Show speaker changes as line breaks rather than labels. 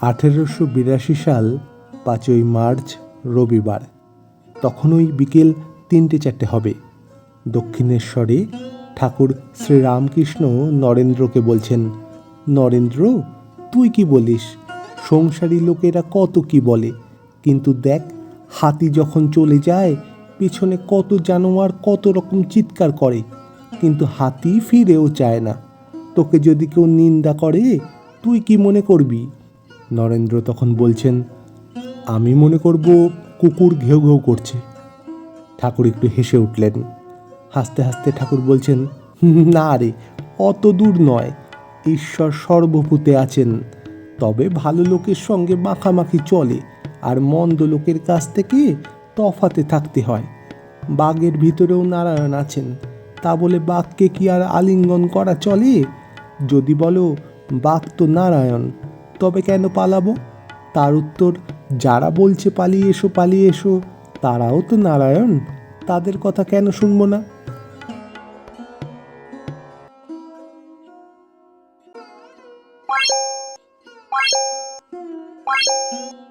আঠেরোশো বিরাশি সাল পাঁচই মার্চ, রবিবার। তখন ওই বিকেল তিনটে চারটে হবে। দক্ষিণেশ্বরে ঠাকুর শ্রীরামকৃষ্ণ নরেন্দ্রকে বলছেন, নরেন্দ্র, তুই কি বলিস? সংসারী লোকেরা কত কি বলে। কিন্তু দেখ, হাতি যখন চলে যায়, পিছনে কত জানোয়ার কত রকম চিৎকার করে। কিন্তু হাতি ফিরেও চায় না। তোকে যদি কেউ নিন্দা করে, তুই কি মনে করবি? নরেন্দ্র তখন বলছেন, আমি মনে করব কুকুর ঘেউ ঘেউ করছে। ঠাকুর একটু হেসে উঠলেন। হাসতে হাসতে ঠাকুর বলছেন, না রে, অত দূর নয়। ঈশ্বর সর্বভূতে আছেন। তবে ভালো লোকের সঙ্গে মাখামাখি চলে, আর মন্দ লোকের কাছ থেকে তফাতে থাকতে হয়। বাঘের ভিতরেও নারায়ণ আছেন। তা বলে বাঘকে কি আর আলিঙ্গন করা চলে? যদি বলো, বাঘ তো নারায়ণ। তবে কেন পালাবো তার উত্তর, যারা বলছে পালিয়ে এসো পালিয়ে এসো, তারাও তো নারায়ণ, তাদের কথা কেন শুনব না
Bye.